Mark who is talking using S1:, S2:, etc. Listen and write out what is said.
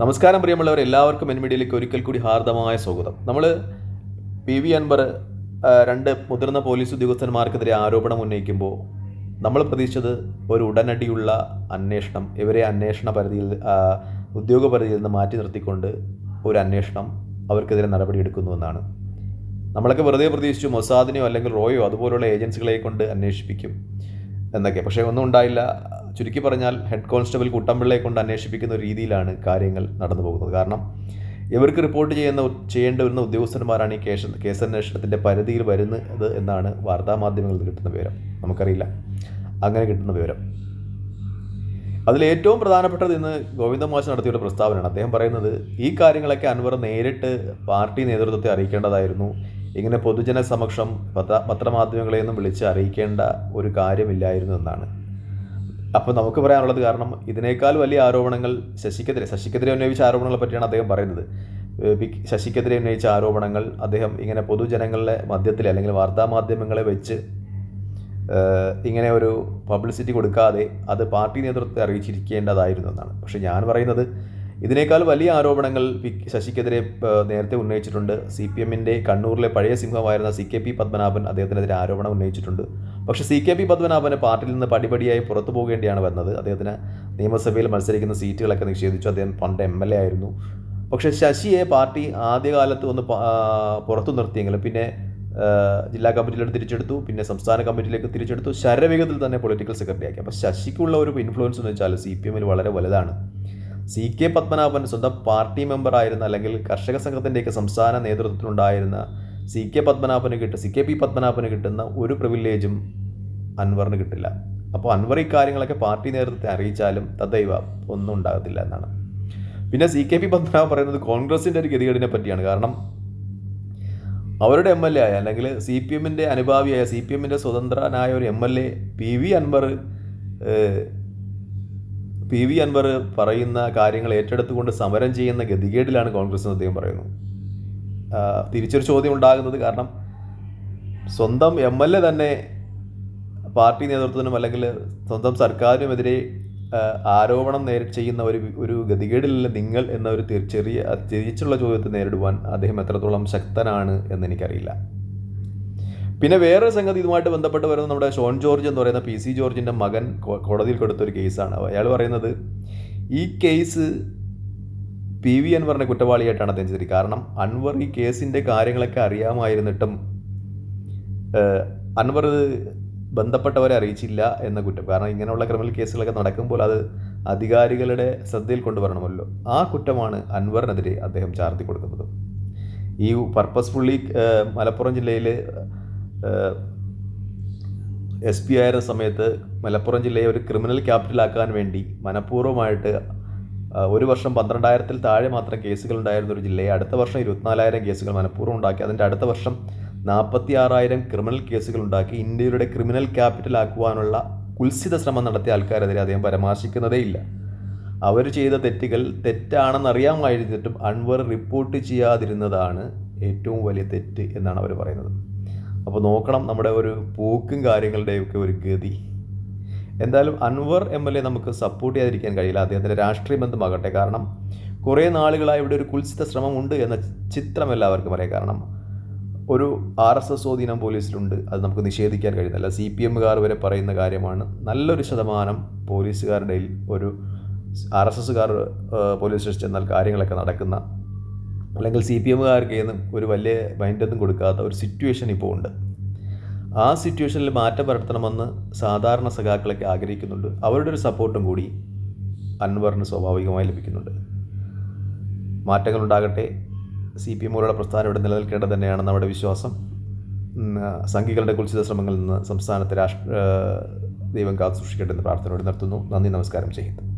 S1: നമസ്കാരം പ്രിയമുള്ളവർ എല്ലാവർക്കും എൻ മീഡിയയിലേക്ക് ഒരിക്കൽ കൂടി ഹാർദമായ സ്വാഗതം. നമ്മൾ പി വി അൻവർ രണ്ട് മുതിർന്ന പോലീസ് ഉദ്യോഗസ്ഥന്മാർക്കെതിരെ ആരോപണം ഉന്നയിക്കുമ്പോൾ നമ്മൾ പ്രതീക്ഷിച്ചത് ഒരു ഉടനടിയുള്ള അന്വേഷണം ഇവരെ അന്വേഷണ പരിധിയിൽ ഉദ്യോഗ പരിധിയിൽ നിന്ന് മാറ്റി നിർത്തിക്കൊണ്ട് ഒരു അന്വേഷണം അവർക്കെതിരെ നടപടിയെടുക്കുന്നുവെന്നാണ് നമ്മളൊക്കെ വെറുതെ പ്രതീക്ഷിച്ചു മൊസാദിനെയോ അല്ലെങ്കിൽ റോയോ അതുപോലുള്ള ഏജൻസികളെ കൊണ്ട് അന്വേഷിപ്പിക്കും എന്നൊക്കെ. പക്ഷേ ഒന്നും ഉണ്ടായില്ല. ചുരുക്കി പറഞ്ഞാൽ ഹെഡ് കോൺസ്റ്റബിൾ കുട്ടമ്പിള്ളയെ കൊണ്ട് അന്വേഷിപ്പിക്കുന്ന ഒരു രീതിയിലാണ് കാര്യങ്ങൾ നടന്നു പോകുന്നത്. കാരണം ഇവർക്ക് റിപ്പോർട്ട് ചെയ്യുന്ന ചെയ്യേണ്ടി വരുന്ന ഉദ്യോഗസ്ഥന്മാരാണ് ഈ കേസ് കേസന്വേഷണത്തിന്റെ പരിധിയിൽ വരുന്നത് എന്നാണ് വാർത്താമാധ്യമങ്ങളിൽ കിട്ടുന്ന വിവരം. നമുക്കറിയില്ല. അങ്ങനെ കിട്ടുന്ന വിവരം. അതിൽ ഏറ്റവും പ്രധാനപ്പെട്ടത് ഇന്ന് ഗോവിന്ദ മാഷ് നടത്തിയ ഒരു പ്രസ്താവനയാണ്. അദ്ദേഹം പറയുന്നത് ഈ കാര്യങ്ങളൊക്കെ അൻവർ നേരിട്ട് പാർട്ടി നേതൃത്വത്തെ അറിയിക്കേണ്ടതായിരുന്നു. ഇങ്ങനെ പൊതുജന സമക്ഷം പത്ര പത്രമാധ്യമങ്ങളെയൊന്നും വിളിച്ച് അറിയിക്കേണ്ട ഒരു കാര്യമില്ലായിരുന്നു എന്നാണ്. അപ്പോൾ നമുക്ക് പറയാനുള്ളത് കാരണം ഇതിനേക്കാൾ വലിയ ആരോപണങ്ങൾ ശശിക്കെതിരെ ശശിക്കെതിരെ ഉന്നയിച്ച ആരോപണങ്ങളെ പറ്റിയാണ് അദ്ദേഹം പറയുന്നത്. ശശിക്കെതിരെ ഉന്നയിച്ച ആരോപണങ്ങൾ അദ്ദേഹം ഇങ്ങനെ പൊതുജനങ്ങളുടെ മധ്യത്തിൽ അല്ലെങ്കിൽ വാർത്താമാധ്യമങ്ങളെ വെച്ച് ഇങ്ങനെ ഒരു പബ്ലിസിറ്റി കൊടുക്കാതെ അത് പാർട്ടി നേതൃത്വത്തെ അറിയിച്ചിരിക്കേണ്ടതായിരുന്നു എന്നാണ്. പക്ഷേ ഞാൻ പറയുന്നത് ഇതിനേക്കാൾ വലിയ ആരോപണങ്ങൾ ശശിക്കെതിരെ നേരത്തെ ഉന്നയിച്ചിട്ടുണ്ട്. സി പി എമ്മിന്റെ കണ്ണൂരിലെ പഴയ സിംഹമായിരുന്ന സി കെ പി പത്മനാഭൻ അദ്ദേഹത്തിനെതിരെ ആരോപണം ഉന്നയിച്ചിട്ടുണ്ട്. പക്ഷേ സി കെ പി പത്മനാഭന് പാർട്ടിയിൽ നിന്ന് പടിപടിയായി പുറത്തു പോകേണ്ടിയാണ് വന്നത്. അദ്ദേഹത്തിന് നിയമസഭയിൽ മത്സരിക്കുന്ന സീറ്റുകളൊക്കെ നിഷേധിച്ചു. അദ്ദേഹം പണ്ട് എം എൽ എ ആയിരുന്നു. പക്ഷേ ശശിയെ പാർട്ടി ആദ്യകാലത്ത് ഒന്ന് പുറത്തു നിർത്തിയെങ്കിലും പിന്നെ ജില്ലാ കമ്മിറ്റിയിലോട്ട് തിരിച്ചെടുത്തു. പിന്നെ സംസ്ഥാന കമ്മിറ്റിയിലേക്ക് തിരിച്ചെടുത്തു. ശരവേഗത്തിൽ തന്നെ പൊളിറ്റിക്കൽ സെക്രട്ടറി ആക്കി. അപ്പോൾ ശശിക്കുള്ള ഒരു ഇൻഫ്ലുവൻസ് എന്ന് വെച്ചാൽ സി പി എമ്മിൽ വളരെ വലുതാണ്. സി കെ പത്മനാഭൻ സ്വന്തം പാർട്ടി മെമ്പർ ആയിരുന്ന അല്ലെങ്കിൽ കർഷക സംഘത്തിന്റെയൊക്കെ സംസ്ഥാന നേതൃത്വത്തിലുണ്ടായിരുന്ന സി കെ പത്മനാഭന് കിട്ടും. സി കെ പി പത്മനാഭന് കിട്ടുന്ന ഒരു പ്രിവിലേജും അൻവറിന് കിട്ടില്ല. അപ്പോൾ അൻവർ കാര്യങ്ങളൊക്കെ പാർട്ടി നേതൃത്വത്തെ അറിയിച്ചാലും തദൈവ ഒന്നും ഉണ്ടാകത്തില്ല എന്നാണ്. പിന്നെ സി കെ പി പത്മനാഭൻ പറയുന്നത് കോൺഗ്രസിന്റെ ഒരു ഗതികേടിനെ പറ്റിയാണ്. കാരണം അവരുടെ എം എൽ എ ആയ അല്ലെങ്കിൽ സി പി എമ്മിന്റെ അനുഭാവിയായ സി പി എമ്മിന്റെ സ്വതന്ത്രനായ ഒരു M L A P V Anvar P V Anvar പറയുന്ന കാര്യങ്ങൾ ഏറ്റെടുത്തുകൊണ്ട് സമരം ചെയ്യുന്ന ഗതികേടിലാണ് കോൺഗ്രസ് എന്ന് അദ്ദേഹം പറയുന്നു. തിരിച്ചൊരു ചോദ്യം ഉണ്ടാകുന്നത് കാരണം സ്വന്തം എം എൽ എ തന്നെ പാർട്ടി നേതൃത്വത്തിനും അല്ലെങ്കിൽ സ്വന്തം സർക്കാരിനുമെതിരെ ആരോപണം നേരി ചെയ്യുന്ന ഒരു ഒരു ഗതികേടിലല്ല നിങ്ങൾ എന്ന ഒരു ചെറിയ തിരിച്ചുള്ള ചോദ്യത്തെ നേരിടുവാൻ അദ്ദേഹം എത്രത്തോളം ശക്തനാണ് എന്ന് എനിക്കറിയില്ല. പിന്നെ വേറെ സംഗതി ഇതുമായിട്ട് ബന്ധപ്പെട്ട് വരുന്ന നമ്മുടെ ഷോൺ ജോർജ് എന്ന് പറയുന്ന പി സി ജോർജിന്റെ മകൻ കോടതിയിൽ കൊടുത്തൊരു കേസാണ്. അയാൾ പറയുന്നത് ഈ കേസ് പി വി അൻവറിനെ കുറ്റവാളിയായിട്ടാണ് അദ്ദേഹം ചെയ്തത് കാരണം അൻവർ ഈ കേസിന്റെ കാര്യങ്ങളൊക്കെ അറിയാമായിരുന്നിട്ടും അൻവർ ബന്ധപ്പെട്ടവരെ അറിയിച്ചില്ല എന്ന കുറ്റം. കാരണം ഇങ്ങനെയുള്ള ക്രിമിനൽ കേസുകളൊക്കെ നടക്കുമ്പോൾ അത് അധികാരികളുടെ ശ്രദ്ധയിൽ കൊണ്ടുവരണമല്ലോ. ആ കുറ്റമാണ് അൻവറിനെതിരെ അദ്ദേഹം ചാർത്തി കൊടുക്കുന്നത്. ഈ പർപ്പസ്ഫുള്ളി മലപ്പുറം ജില്ലയിൽ എസ് പി ആയിരുന്ന സമയത്ത് മലപ്പുറം ജില്ലയെ ഒരു ക്രിമിനൽ ക്യാപിറ്റലാക്കാൻ വേണ്ടി മനഃപൂർവമായിട്ട് ഒരു വർഷം പന്ത്രണ്ടായിരത്തിൽ താഴെ മാത്രം കേസുകൾ ഉണ്ടായിരുന്ന ഒരു ജില്ലയെ അടുത്ത വർഷം ഇരുപത്തിനാലായിരം കേസുകൾ മനഃപൂർവം ഉണ്ടാക്കി. അതിന്റെ അടുത്ത വർഷം നാൽപ്പത്തി ആറായിരം ക്രിമിനൽ കേസുകൾ ഉണ്ടാക്കി. ഇന്ത്യയുടെ ക്രിമിനൽ ക്യാപിറ്റൽ ആക്കുവാനുള്ള കുൽസിത ശ്രമം നടത്തിയ ആൾക്കാരെതിരെ അദ്ദേഹം പരാമർശിക്കുന്നതേ ഇല്ല. അവർ ചെയ്ത തെറ്റുകൾ തെറ്റാണെന്നറിയാമായിരുന്നിട്ടും അൺവർ റിപ്പോർട്ട് ചെയ്യാതിരുന്നതാണ് ഏറ്റവും വലിയ തെറ്റ് എന്നാണ് അവർ പറയുന്നത്. അപ്പോൾ നോക്കണം നമ്മുടെ ഒരു പോക്കും കാര്യങ്ങളുടെയൊക്കെ ഒരു ഗതി. എന്തായാലും അൻവർ എം എൽ എ നമുക്ക് സപ്പോർട്ട് ചെയ്യാതിരിക്കാൻ കഴിയില്ല. അദ്ദേഹത്തിന്റെ രാഷ്ട്രീയ ബന്ധമാകട്ടെ കാരണം കുറേ നാളുകളായി ഇവിടെ ഒരു കുൽസിത ശ്രമമുണ്ട് എന്ന ചിത്രം എല്ലാവർക്കും അറിയാം. കാരണം ഒരു ആർ എസ് എസ് സ്വാധീനം പോലീസിലുണ്ട്. അത് നമുക്ക് നിഷേധിക്കാൻ കഴിയുന്നില്ല. സി പി എമ്മുകാർ വരെ പറയുന്ന കാര്യമാണ്. നല്ലൊരു ശതമാനം പോലീസുകാരുടെ ഒരു ആർ എസ് എസ്സുകാർ പോലീസ് സ്റ്റേഷൻ ചെന്നാൽ കാര്യങ്ങളൊക്കെ നടക്കുന്ന അല്ലെങ്കിൽ സി പി എമ്മുകാർക്ക് ഒരു വലിയ മൈൻഡൊന്നും കൊടുക്കാത്ത ഒരു സിറ്റുവേഷൻ ഇപ്പോൾ ഉണ്ട്. ആ സിറ്റുവേഷനിൽ മാറ്റം വരുത്തണമെന്ന് സാധാരണ സഖാക്കളൊക്കെ ആഗ്രഹിക്കുന്നുണ്ട്. അവരുടെ ഒരു സപ്പോർട്ടും കൂടി അൻവറിന് സ്വാഭാവികമായി ലഭിക്കുന്നുണ്ട്. മാറ്റങ്ങളുണ്ടാകട്ടെ. സി പി എമ്മുകളുടെ പ്രസ്ഥാനം ഇവിടെ നിലനിൽക്കേണ്ടത് തന്നെയാണ് നമ്മുടെ വിശ്വാസം. സംഘികളുടെ കുൽസിത ശ്രമങ്ങളിൽ നിന്ന് സംസ്ഥാനത്തെ രാഷ്ട്ര ദൈവം കാത്തു സൂക്ഷിക്കട്ടെ എന്ന് പ്രാർത്ഥനയോട് നിർത്തുന്നു. നന്ദി നമസ്കാരം. ചെയ്യുന്നു